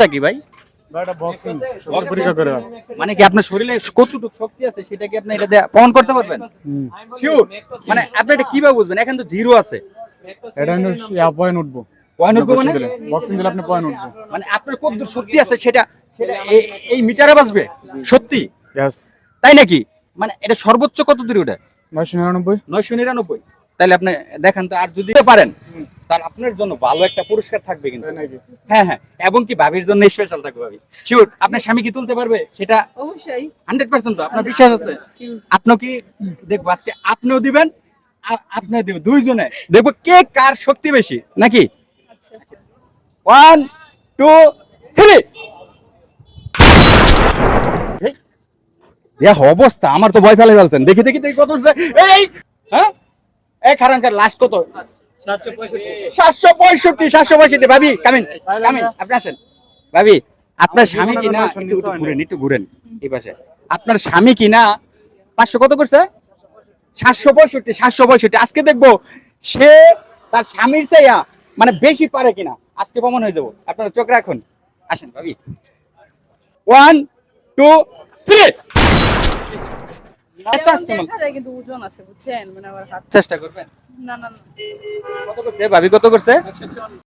কাজটা কি ভাই? এটা বক্সিং শরীর পরীক্ষা করে। মানে কি আপনার শরীরে কতটুকু শক্তি আছে সেটা কি আপনি এটা প্রমাণ করতে পারবেন? মানে আপনি এটা কীভাবে বুঝবেন? এখন তো জিরো আছে। এটা পয়েন্ট উঠবো। পয়েন্ট উঠবে মানে? বক্সিং দিলে আপনি পয়েন্ট উঠবো মানে আপনার কত শক্তি আছে সেটা সেটা এই মিটারে বাঁচবে সত্যি? তাই নাকি? মানে এটা সর্বোচ্চ কত দূরে নয়শো নিরানব্বই। নয়শো নিরানব্বই। তাহলে আপনি দেখান তো আর যদি পারেন? তাহলে আপনার জন্য ভালো একটা পুরস্কার থাকবে কিন্তু। হ্যাঁ হ্যাঁ। এবং কি ভাবির জন্য স্পেশাল থাকবে ভাবি? শিওর আপনার স্বামী কি তুলতে পারবে? সেটা অবশ্যই। হান্ড্রেড পার্সেন্ট তো আপনার বিশ্বাস আছে? আপনি কি দেখব আজকে আপনিও দিবেন আর আপনিও দিবেন দুইজনে। দেখব কে কার শক্তি বেশি নাকি? আচ্ছা। ওয়ান টু থ্রি অবস্থা আমার তো ভয় ফেলে ফেলছেন। দেখি দেখি দেখি কত এই হ্যাঁ? এই খারানকার লাস্ট কত? সাতশো পঁয়ষট্টি সাতশো পঁয়ষট্টি। ভাবি কামিন কামিন আপনি আসেন। ভাবি আপনার স্বামী কি না একটু একটু ঘুরেন একটু ঘুরেন এই পাশে। আপনার স্বামী কি না পাঁচশো কত করছে? সাতশো পঁয়ষট্টি সাতশো পঁয়ষট্টি। আজকে দেখব সে তার স্বামীর চাইয়া মানে বেশি পারে কিনা। আজকে প্রমাণ হয়ে যাব। আপনারা চোখ রাখুন। আসেন ভাবি। ওয়ান টু থ্রি এত আসতে দেখা যায় কিন্তু ওজন আছে বুঝছেন? মানে আমার হাত চেষ্টা করবেন। না না না। কত করছে ভাবি কত করছে?